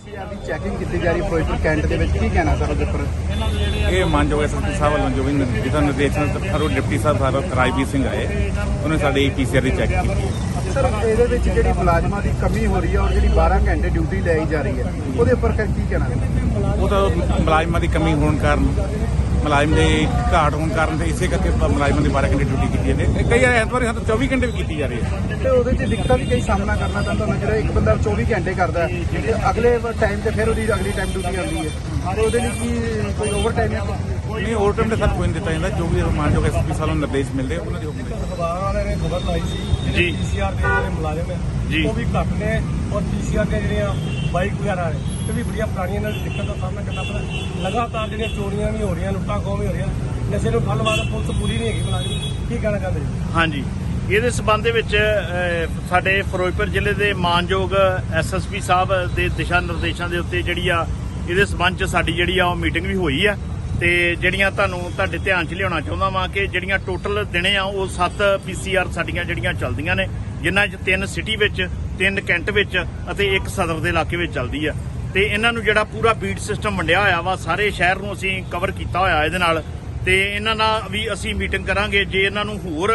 PCR ਦੀ checking ਕੀਤੀ ਜਾ ਰਹੀ ਫਿਰੋਜ਼ਪੁਰ ਕੈਂਟ ਦੇ ਵਿੱਚ ਕੀ ਕਹਿਣਾ ਸਰ ਉਹਦੇ ਉੱਪਰ ਇਹ ਮਾਨਯੋਗ ਐਸਐਸਪੀ ਸਾਹਿਬ ਵੱਲੋਂ ਜੋ ਵੀ ਦਿਸ਼ਾ ਨਿਰਦੇਸ਼ਾਂ ਹਰੋ ਡਿਪਟੀ ਸਾਹਿਬ ਸਰ ਰਾਜਵੀਰ ਸਿੰਘ ਆਏ ਉਹਨੇ ਸਾਡੀ ਪੀਸੀਆਰ ਦੀ ਚੈੱਕ ਕੀਤੀ ਸਰ ਇਹਦੇ ਵਿੱਚ ਜਿਹੜੀ ਮੁਲਾਜ਼ਮਾਂ ਦੀ ਕਮੀ ਹੋ ਰਹੀ ਹੈ ਔਰ ਜਿਹੜੀ 12 ਘੰਟੇ ਡਿਊਟੀ ਲਈ ਜਾ ਰਹੀ ਹੈ ਉਹਦੇ ਉੱਪਰ ਕੀ ਕਹਿਣਾ? ਉਹ ਤਾਂ ਮੁਲਾਜ਼ਮਾਂ ਦੀ ਕਮੀ ਹੋਣ ਕਾਰਨ ਮੁਲਾਜ਼ਮ ਦੇ ਘਾਟ ਹੋਣ ਕਾਰਨ ਤੇ ਇਸੇ ਕਰਕੇ ਮੁਲਾਜ਼ਮਾਂ ਦੀ 12 ਘੰਟੇ ਡਿਊਟੀ ਕੀਤੀ ਜਾਂਦੀ ਹੈ। ਕਈ ਐਤਵਾਰ ਸਾਨੂੰ 24 ਘੰਟੇ ਵੀ ਕੀਤੀ ਜਾ ਰਹੀ ਹੈ। ਤੇ ਉਹਦੇ 'ਚ ਦਿੱਕਤਾਂ ਵੀ ਕਈ ਸਾਹਮਣਾ ਕਰਨਾ ਪੈਂਦਾ ਹੁੰਦਾ ਜਿਹੜਾ ਇੱਕ ਬੰਦਾ 24 ਘੰਟੇ ਕਰਦਾ ਹੈ। ਤੇ ਅਗਲੇ ਟਾਈਮ ਤੇ ਫਿਰ ਉਹਦੀ ਅਗਲੀ ਟਾਈਮ ਡਿਊਟੀ ਆਉਂਦੀ ਹੈ। ਤੇ ਉਹਦੇ ਲਈ ਕੀ ਕੋਈ ਓਵਰ ਟਾਈਮ ਹੈ? ਨਹੀਂ ਓਵਰ ਟਾਈਮ ਦੇ ਸਰ ਕੋਈ ਨਹੀਂ ਦਿੱਤਾ ਜਾਂਦਾ। ਜੋ ਵੀ ਮਾਨਯੋਗ ਐਸਐਸਪੀ ਸਾਹਿਬ ਨੂੰ ਨਿਰਦੇਸ਼ ਮਿਲਦੇ ਉਹਨਾਂ ਦੇ ਹੁਕਮ ਦੇ ਅਖਬਾਰ ਵਾਲੇ ਨੇ ਖਬਰ ਲਾਈ ਸੀ ਜਿਹੜੇ ਪੀਸੀਆਰ ਦੇ ਜਿਹੜੇ ਮੁਲਾਜ਼ਮ ਹੈ ਜੀ। ਉਹ ਵੀ ਘੱਟ ਨੇ। ਔਰ ਪੀਸੀਆਰ ਦੇ ਜਿਹੜੀਆਂ ਬਾਈਕ ਵਗੈਰਾ ਨੇ ਇਹ ਵੀ ਬੜੀਆਂ ਪੁਰਾਣੀਆਂ ਇਹਨਾਂ ਦਿੱਕਤ ਦਾ ਸਾਹਮਣਾ ਕਰਨਾ ਪੈਂਦਾ ਲਗਾਤਾਰ ਜਿਹੜੀਆਂ ਚੋਰੀਆਂ ਵੀ ਹੋ ਰਹੀਆਂ, ਲੁੱਟਾਂ ਖੋਹ ਵੀ ਹੋ ਰਹੀਆਂ, ਨਸ਼ੇ ਨੂੰ ਫਲ ਵਾਲਾ ਪੁਲਿਸ ਪੂਰੀ ਨਹੀਂ ਹੈਗੀ ਮੁਲਾਜ਼ਮ ਕੀ ਕਹਿਣਾ ਚਾਹੁੰਦੇ ਹਾਂਜੀ। ਇਹਦੇ ਸਬੰਧ ਦੇ ਵਿੱਚ ਸਾਡੇ ਫਿਰੋਜ਼ਪੁਰ ਜ਼ਿਲ੍ਹੇ ਦੇ ਮਾਨਯੋਗ ਐਸਐਸਪੀ ਸਾਹਿਬ ਦੇ ਦਿਸ਼ਾ ਨਿਰਦੇਸ਼ਾਂ ਦੇ ਉੱਤੇ ਜਿਹੜੀ ਆ, ਇਹਦੇ ਸਬੰਧ ਚ ਸਾਡੀ ਜਿਹੜੀ ਆ, ਉਹ ਮੀਟਿੰਗ ਵੀ ਹੋਈ ਆ। ਤੇ ਜਿਹੜੀਆਂ ਤੁਹਾਨੂੰ ਤੁਹਾਡੇ ਧਿਆਨ 'ਚ ਲਿਆਉਣਾ ਚਾਹੁੰਦਾ ਵਾਂ ਕਿ ਜਿਹੜੀਆਂ ਟੋਟਲ ਦਿਨੇ ਆ, ਉਹ 7 ਪੀਸੀਆਰ ਸਾਡੀਆਂ ਜਿਹੜੀਆਂ ਚੱਲਦੀਆਂ ਨੇ, ਜਿਨ੍ਹਾਂ 'ਚ ਤਿੰਨ ਸਿਟੀ ਵਿੱਚ ਤਿੰਨ ਕੈਂਟ ਵਿੱਚ ਅਤੇ ਇੱਕ ਸਦਰ ਦੇ ਇਲਾਕੇ ਵਿੱਚ ਚੱਲਦੀ ਆ। ਤੇ ਇਹਨਾਂ ਨੂੰ ਜਿਹੜਾ ਪੂਰਾ ਬੀਟ ਸਿਸਟਮ ਵੰਡਿਆ ਹੋਇਆ ਵਾ, ਸਾਰੇ ਸ਼ਹਿਰ ਨੂੰ ਅਸੀਂ ਕਵਰ ਕੀਤਾ ਹੋਇਆ ਇਹਦੇ ਨਾਲ। ਤੇ ਇਹਨਾਂ ਨਾਲ ਵੀ ਅਸੀਂ ਮੀਟਿੰਗ ਕਰਾਂਗੇ। ਜੇ ਇਹਨਾਂ ਨੂੰ ਹੋਰ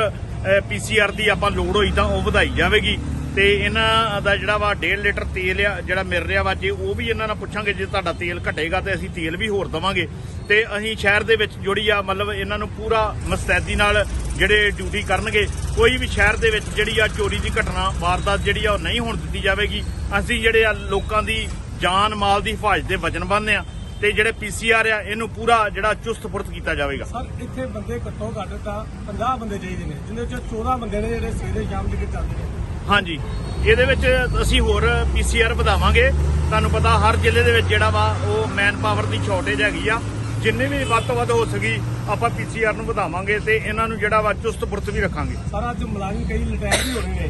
ਪੀਸੀਆਰ ਦੀ ਆਪਾਂ ਲੋੜ ਹੋਈ ਤਾਂ ਉਹ ਵਧਾਈ ਜਾਵੇਗੀ। ਤੇ ਇਹਨਾਂ ਦਾ ਜਿਹੜਾ ਵਾ 1.5 ਲੀਟਰ ਤੇਲ ਆ, ਜਿਹੜਾ ਮਿਲ ਰਿਹਾ ਵਾ ਜੇ, ਉਹ ਵੀ ਇਹਨਾਂ ਨਾਲ ਪੁੱਛਾਂਗੇ ਜੇ ਤੁਹਾਡਾ ਤੇਲ ਘਟੇਗਾ ਤੇ ਅਸੀਂ ਤੇਲ ਵੀ ਹੋਰ ਦਵਾਂਗੇ। ਤੇ ਅਸੀਂ ਸ਼ਹਿਰ ਦੇ ਵਿੱਚ ਜੁੜੀ ਆ, ਮਤਲਬ ਇਹਨਾਂ ਨੂੰ ਪੂਰਾ ਮਸਤੈਦੀ ਨਾਲ ਜਿਹੜੇ ਡਿਊਟੀ ਕਰਨਗੇ, ਕੋਈ ਵੀ ਸ਼ਹਿਰ ਦੇ ਵਿੱਚ ਜਿਹੜੀ ਆ ਚੋਰੀ ਦੀ ਘਟਨਾ, ਵਾਰਦਾਤ ਜਿਹੜੀ ਆ ਉਹ ਨਹੀਂ ਹੋਣ ਦਿੱਤੀ ਜਾਵੇਗੀ। ਅਸੀਂ ਜਿਹੜੇ ਆ ਲੋਕਾਂ ਦੀ ਜਾਨ ਮਾਲ ਦੀ ਹਿਫਾਜ਼ਤ ਦੇ ਵਚਨਬੰਦ ਆ ਤੇ ਜਿਹੜੇ ਪੀਸੀਆਰ ਆ, ਇਹਨੂੰ ਪੂਰਾ ਜਿਹੜਾ ਚੁਸਤ ਫੁਰਤ ਕੀਤਾ ਜਾਵੇਗਾ। ਸਰ, ਇੱਥੇ ਬੰਦੇ ਘੱਟੋ ਘੱਟ ਤਾਂ 50 ਬੰਦੇ ਚਾਹੀਦੇ ਨੇ ਜਿਨ੍ਹਾਂ ਚੋਂ 14 ਬੰਦੇ ਨੇ ਜਿਹੜੇ ਸਵੇਰੇ ਸ਼ਾਮ ਦੇ ਚੱਲਦੇ ਨੇ। ਹਾਂਜੀ। ਇਹਦੇ ਵਿੱਚ ਅਸੀਂ ਹੋਰ ਪੀਸੀਆਰ ਵਧਾਵਾਂਗੇ। ਤੁਹਾਨੂੰ ਪਤਾ ਹਰ ਜ਼ਿਲ੍ਹੇ ਦੇ ਵਿੱਚ ਜਿਹੜਾ ਵਾ ਉਹ ਮੈਨ ਪਾਵਰ ਦੀ ਸ਼ਾਰਟੇਜ ਹੈਗੀ ਆ। ਜਿੰਨੇ ਵੀ ਵੱਧ ਤੋਂ ਵੱਧ ਹੋ ਸਕੀ ਆਪਾਂ ਪੀਸੀਆਰ ਨੂੰ ਵਧਾਵਾਂਗੇ ਤੇ ਇਹਨਾਂ ਨੂੰ ਜਿਹੜਾ ਵਾ ਚੁਸਤ ਫੁਰਤ ਵੀ ਰੱਖਾਂਗੇ। ਸਾਰਾ ਅੱਜ ਮੁਲਾਜ਼ਮ ਕਈ ਰਿਟਾਇਰ ਵੀ ਹੋ ਰਹੇ ਨੇ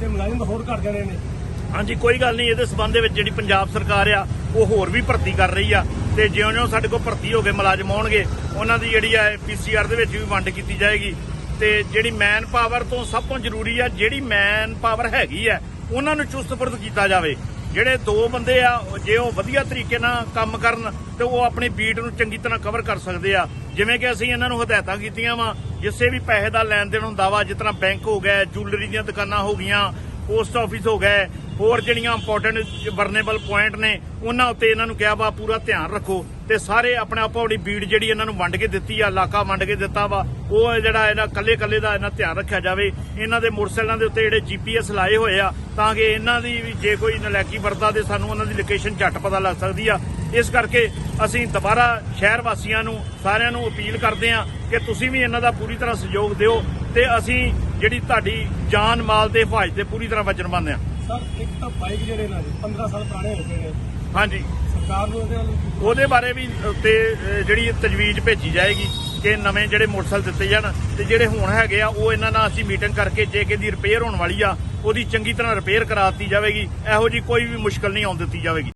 ਤੇ ਮੁਲਾਜ਼ਮ ਹੋਰ ਘੱਟ ਜਾਣੇ ਨੇ। ਹਾਂਜੀ ਕੋਈ ਗੱਲ ਨਹੀਂ ਇਹਦੇ ਸਬੰਧ ਦੇ ਵਿੱਚ ਜਿਹੜੀ ਪੰਜਾਬ ਸਰਕਾਰ ਆ ਉਹ ਹੋਰ ਵੀ ਭਰਤੀ ਕਰ ਰਹੀ ਆ। ਤੇ ਜਿਉਂ-ਜਿਉਂ ਸਾਡੇ ਕੋਲ ਭਰਤੀ ਹੋ ਗਏ ਮੁਲਾਜ਼ਮ ਆਉਣਗੇ ਉਹਨਾਂ ਦੀ ਜਿਹੜੀ ਆ ਪੀਸੀਆਰ ਦੇ ਵਿੱਚ ਵੀ ਵੰਡ ਕੀਤੀ ਜਾਏਗੀ। ਤੇ ਜਿਹੜੀ ਮੈਨ ਪਾਵਰ ਤੋਂ ਸਭ ਤੋਂ ਜ਼ਰੂਰੀ ਆ, ਜਿਹੜੀ ਮੈਨ ਪਾਵਰ ਹੈਗੀ ਆ, ਉਹਨਾਂ ਨੂੰ ਚੁਸਤਫੁਰਤ ਕੀਤਾ ਜਾਵੇ। ਜਿਹੜੇ ਦੋ ਬੰਦੇ ਆ ਜੇ ਉਹ ਵਧੀਆ ਤਰੀਕੇ ਨਾਲ ਕੰਮ ਕਰਨ, ਤੇ ਉਹ ਆਪਣੀ ਬੀਟ ਨੂੰ ਚੰਗੀ ਤਰ੍ਹਾਂ ਕਵਰ ਕਰ ਸਕਦੇ ਆ। ਜਿਵੇਂ ਕਿ ਅਸੀਂ ਇਹਨਾਂ ਨੂੰ ਹਦਾਇਤਾਂ ਕੀਤੀਆਂ ਵਾ, ਜਿਸੇ ਵੀ ਪੈਸੇ ਦਾ ਲੈਣ ਦੇਣ ਹੁੰਦਾ ਵਾ, ਜਿਸ ਤਰ੍ਹਾਂ ਬੈਂਕ ਹੋ ਗਏ ਜੁਐਲਰੀ ਦੀਆਂ ਦੁਕਾਨਾਂ ਹੋ ਗਈਆਂ ਪੋਸਟ ਆਫਿਸ ਹੋ ਗਏ, ਹੋਰ ਜਿਹੜੀਆਂ ਇੰਪੋਰਟੈਂਟ ਵਰਨੇਬਲ ਪੁਆਇੰਟ ਨੇ, ਉਹਨਾਂ ਉੱਤੇ ਇਹਨਾਂ ਨੂੰ ਕਿਹਾ ਵਾ, ਪੂਰਾ ਧਿਆਨ ਰੱਖੋ। ਤੇ ਸਾਰੇ ਆਪਣੇ ਆਪੋ ਆਪਣੀ ਬੀੜ ਜਿਹੜੀ ਇਹਨਾਂ ਨੂੰ ਵੰਡ ਕੇ ਦਿੱਤੀ ਆ, ਇਲਾਕਾ ਵੰਡ ਕੇ ਦਿੱਤਾ ਵਾ ਉਹ ਜਿਹੜਾ ਇਹਨਾਂ ਕੱਲੇ ਕੱਲੇ ਦਾ ਇਹਨਾਂ ਧਿਆਨ ਰੱਖਿਆ ਜਾਵੇ। ਇਹਨਾਂ ਦੇ ਮੋਟਰਸਾਈਕਲਾਂ ਦੇ ਉੱਤੇ ਜਿਹੜੇ ਜੀਪੀਐਸ ਲਾਏ ਹੋਏ ਆ ਤਾਂ ਕਿ ਇਹਨਾਂ ਦੀ ਵੀ ਜੇ ਕੋਈ ਨਲਾਇਕੀ ਵਰਤਾ ਤੇ ਸਾਨੂੰ ਉਹਨਾਂ ਦੀ ਲੋਕੇਸ਼ਨ ਝੱਟ ਪਤਾ ਲੱਗ ਸਕਦੀ ਆ। ਇਸ ਕਰਕੇ ਅਸੀਂ ਦੁਬਾਰਾ ਸ਼ਹਿਰ ਵਾਸੀਆਂ ਨੂੰ ਸਾਰਿਆਂ ਨੂੰ ਅਪੀਲ ਕਰਦੇ ਆ ਕਿ ਤੁਸੀਂ ਵੀ ਇਹਨਾਂ ਦਾ ਪੂਰੀ ਤਰ੍ਹਾਂ ਸਹਿਯੋਗ ਦਿਓ ਤੇ ਅਸੀਂ ਜਿਹੜੀ ਤੁਹਾਡੀ ਜਾਨ ਮਾਲ ਦੇ ਹਿਫਾਜ਼ਤ ਦੇ ਪੂਰੀ ਤਰ੍ਹਾਂ ਵਚਨਬੰਦ ਆ। ਸਰ ਇੱਕ ਤਾਂ ਬਾਈਕ ਜਿਹੜੇ ਨੇ 15 ਸਾਲ ਪੁਰਾਣੇ ਹੋ ਗਏ ਨੇ। ਹਾਂਜੀ। ਸਰਕਾਰ ਨੂੰ ਇਹਦੇ ਵੱਲ ਉਹਦੇ ਬਾਰੇ ਵੀ ਉੱਤੇ ਜਿਹੜੀ ਤਜਵੀਜ਼ ਭੇਜੀ ਜਾਏਗੀ ਕਿ ਨਵੇਂ ਜਿਹੜੇ ਮੋਟਰਸਾਈਕਲ ਦਿੱਤੇ ਜਾਣ ਤੇ ਜਿਹੜੇ ਹੁਣ ਹੈਗੇ ਆ, ਉਹ ਇਹਨਾਂ ਨਾਲ ਅਸੀਂ ਮੀਟਿੰਗ ਕਰਕੇ ਜੇ ਕਿ ਦੀ ਰਿਪੇਅਰ ਹੋਣ ਵਾਲੀ ਆ, ਉਹਦੀ ਚੰਗੀ ਤਰ੍ਹਾਂ ਰਿਪੇਅਰ ਕਰਾ ਦਿੱਤੀ ਜਾਵੇਗੀ। ਇਹੋ ਜੀ ਕੋਈ ਵੀ ਮੁਸ਼ਕਲ ਨਹੀਂ ਆਉਣ ਦਿੱਤੀ ਜਾਵੇਗੀ।